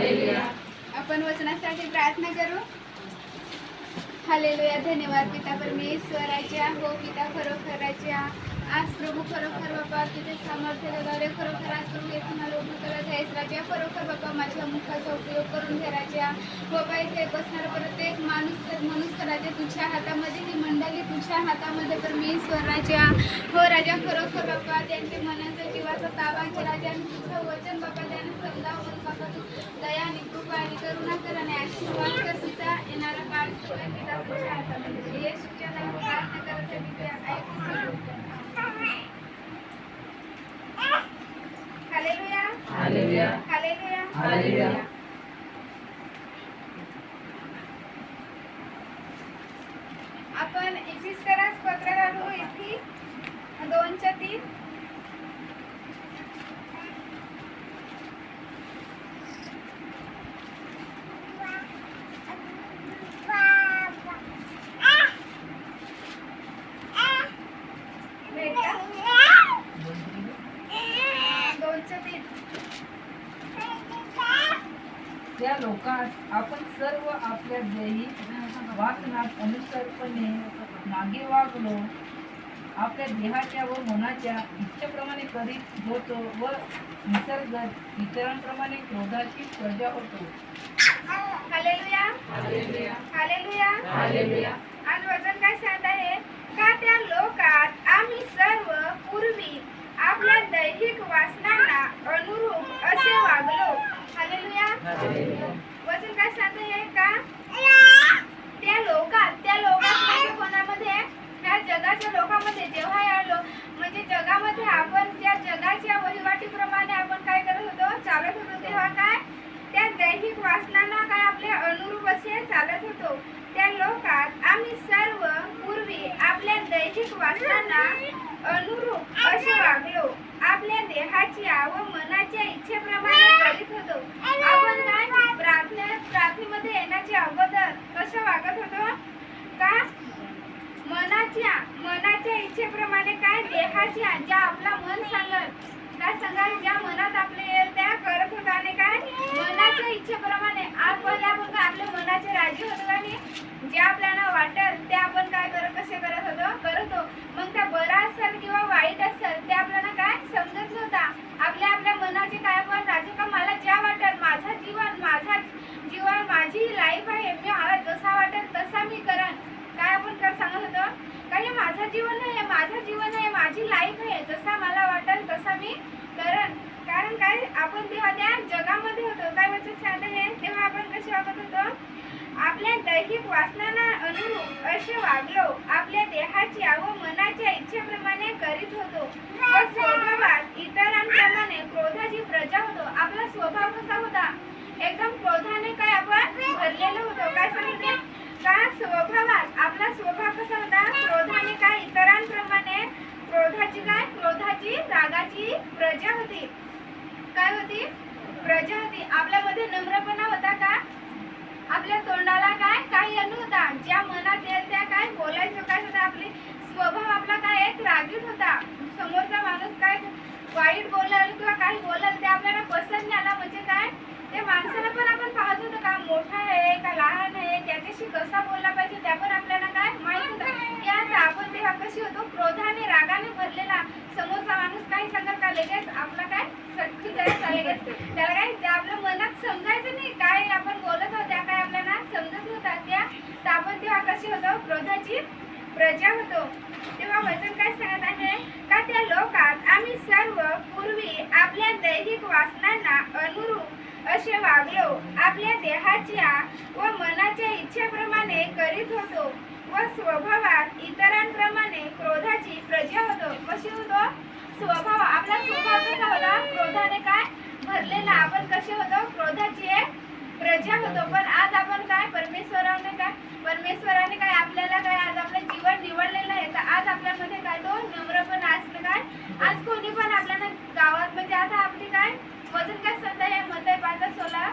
आपण वचनासाठी प्रार्थना करू. हालेलुया. धन्यवाद पिता परमेश्वराच्या. हो पिता खरोखराच्या. आज प्रभू खरोखर बाबा तिथे सामर्थ्य लगावले खरोखर आज प्रभू येथे मला उभं करत आहेस. राजा खरोखर बाबा माझ्या मुखाचा उपयोग करून घे राजा. बाबा इथे बसणार प्रत्येक माणूस मनुष्य राजा तुझ्या हातामध्ये ही मंडळी तुझ्या हातामध्ये परमेश्वर राजा. हो राजा खरोखर बाबा त्यांच्या मनाचा जीवाचा ताबा घे राजा. आणि तुझं वचन बाबा त्यांना समजावून बाबा तू दया आणि कृपा आणि आशीर्वाद कर पिता येणारा काळ सगळं पिता तुझ्या हातामध्ये येशूच्या नावात प्रार्थना करत आहे पिता ऐकून हालेलुया. हालेलुया. हालेलुया. आपण इफिसकरास पत्र घालू इफी दोनच्या तीन भेटला? दोनच्या तीन त्या लोकात आपण सर्व आपल्या ध्येयी वासनात अनुसरपणे मागे वागलो. आपल्या देहाच्या व मनाच्या इच्छेप्रमाणे करीत होतो व निसर्ग इतरांप्रमाणे क्रोधाची प्रजा होतो. हालेलुया. हालेलुया. आज वचन काय सांगत आहे? का त्या लोकात आम्ही सर्व पूर्वी आपल्या दैहिक वासनांना अनुरूप असे वागलो? हालेलुया वचन काय सांगत आहे का त्या लोकात त्या लोकात म्हणजे कोणामध्ये त्या जगाच्या लोकांमध्ये जेव्हा आलो म्हणजे जगामध्ये आपण त्या जगाच्या वहिवाटीप्रमाणे आपण काय करत होतो चालत होतो तेव्हा काय त्या दैहिक वासनांना काय आपल्या अनुरूप असे चालत होतो त्या लोकात आम्ही सर्व पूर्वी आपल्या दैहिक वासनांना अनुरूप असे वागलो. आपल्या देहाच्या व मनाच्या इच्छेप्रमाणे करीत होतो. आपण काय प्रार्थने प्रार्थनेमध्ये येण्याच्या अगोदर कसं वागत होतो? का? मनाच्या मनाच्या इच्छेप्रमाणे काय? देहाच्या ज्या आपला मन सांगत काय सांगाल ज्या मनात आपले येईल त्या करत होता. आणि काय? मनाच्या इच्छेप्रमाणे. आपण आपण आपल्या मनाचे राजी होतो आणि नाही जे आपल्याला वाटेल ते आपण काय करत कसे करत होतो करत होतो मग त्या बरा असेल किंवा वाईट असेल ते आपल्याला काय समजत नव्हता. आपल्या आपल्या मनाचे काय पण राजू का मला ज्या वाटेल माझा जीवन माझा जीवन माझी लाईफ आहे मी मला जसा वाटेल तसा मी करन. काय आपण कर सांगत होतो? का हे माझं जीवन आहे माझं जीवन आहे माझी लाईफ आहे. जसा मला वाटेल तसा मी करन. कारण काय? आपण तेव्हा त्या जगामध्ये होतो काय म्हणजे सांगत आहे तेव्हा आपण कसे वागत होतो? दैहिक वासनांना अनुरूप असे वागलो. आपल्या देहाच्या व मनाच्या इच्छेप्रमाणे करीत होतो. व स्वभावात इतरांप्रमाणे क्रोधाची प्रजा होतो. आपला स्वभाव कसा होता? एकदम क्रोधाने काय आपण भरलेलो होतो? काय सांगितले? का स्वभावात आपला स्वभाव कसा होता? क्रोधाने काय? इतरांप्रमाणे क्रोधाची काय? क्रोधाची रागाची प्रजा होती. काय होती? प्रजा होती. आपल्यामध्ये नम्रपणा होता का? आपल्या तोंडाला काय? काही अनुदान ज्या मनात येईल त्या काय? बोलायचं काय? होतं आपली स्वभाव आपला काय? एक रागीट होता. समोरचा माणूस काय वाईट बोलल किंवा काही बोलल ते आपल्याला पसंत नाही आला. म्हणजे काय? ते माणसाला पण आपण पाहत होतो का मोठा आहे का लहान आहे त्याच्याशी कसा बोलला पाहिजे त्या पण आपल्याला काय माहीत होतं. की आता आपण तेव्हा कशी होतो? क्रोधाने रागाने भरलेला समोरचा माणूस काही सांगत का? लगेच आपला काय? सटकी करायचा लगेच त्याला काय? जे आपल्या मनात समजायचं नाही काय आपण बोलत आहोत त्या काय समजत होता त्या आपण तेव्हा होतो? क्रोधाची प्रजा होतो. तेव्हा वचन काय सांगत आहे? का त्या लोकात आम्ही सर्व पूर्वी आपल्या दैहिक वासनांना अनुरूप असे वागलो. आपल्या देहाच्या व मनाच्या इच्छेप्रमाणे करीत होतो व स्वभावात इतरांप्रमाणे क्रोधाची प्रजा होतो. कशी होतो? स्वभाव. आपला स्वभाव कसा होता? क्रोधाने काय भरलेला. आपण कसे होतो? क्रोधाची एक प्रजा होतो. पण काय? आज कोणी पण आपल्या गावात म्हणजे आता आपली काय? वजन काय सध्या हे मते पाचा सोला.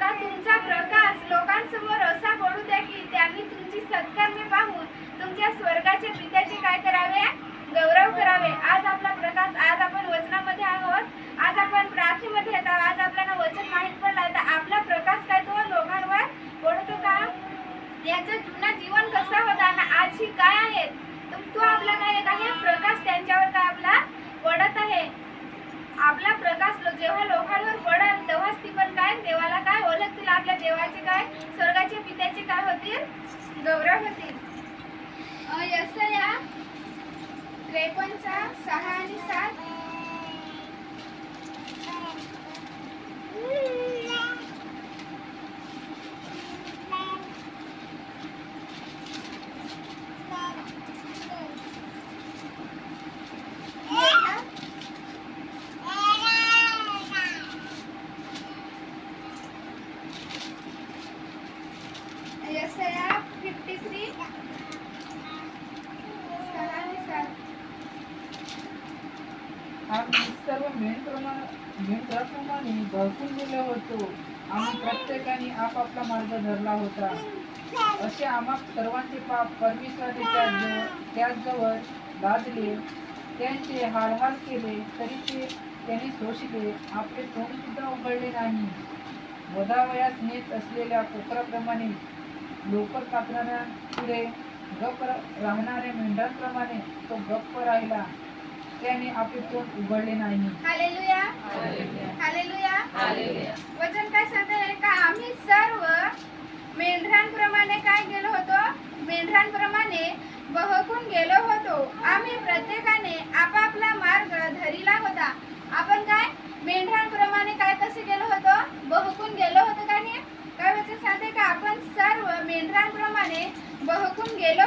तर तुमचा प्रकाश लोकांसमोर असा पडू द्या की त्यांनी तुमची सत्कर्मे पाहून तुमच्या स्वर्गाचे पित्याचे काय करावे? गौरव करावे. आज आपला प्रकाश आज आपण वचनामध्ये आहोत. आज आपण प्रार्थनेमध्ये येत आज आपल्याला वचन माहीत पडलं तर आपला प्रकाश काय तो लोकांवर पडतो का? याचा जुना जीवन कसा होता? आज ही काय आहे? तो आपला काय आहे? जेव्हा लोकांवर पडाल तेव्हाच ती पण काय? देवाला काय? ओळखतील आपल्या देवाचे काय? स्वर्गाचे पित्याचे काय होतील गौरव होतील अ, त्रेपन्नचा सहा आणि सात. यशया फिफ्टी थ्री आम्ही सर्व मेंढराप्रमाणे भरपून गेलो होतो. आम्ही प्रत्येकाने आपापला मार्ग धरला होता. असे आम्हा सर्वांचे पाप परमेश्वराने त्याजवळ त्याचजवळ लादले त्यांचे हारहार केले तरी ते त्याने शोषले. आपले तोंड सुद्धा उघडले नाही. वदावयास नेत असलेल्या कोकराप्रमाणे लोकर कापणाऱ्या पुढे गप्प राहणाऱ्या मेंढरांप्रमाणे तो गप्प राहिला. त्याने आपले तोंड उघडले नाही. हालेलुया. हालेलुया. वचन काय सांगते का? आम्ही सर्व मेंढरांप्रमाणे काय गेलो होतो? मेंढरांप्रमाणे बहकून गेलो होतो. आम्ही प्रत्येकाने आपापला मार्ग धरिला होता. आपण काय? मेंढरांप्रमाणे काय कसे गेलो होतो? बहकून गेलो होतो का नाही काय वचन सांगते का आपण सर्व मेंढरांप्रमाणे बहकून गेलो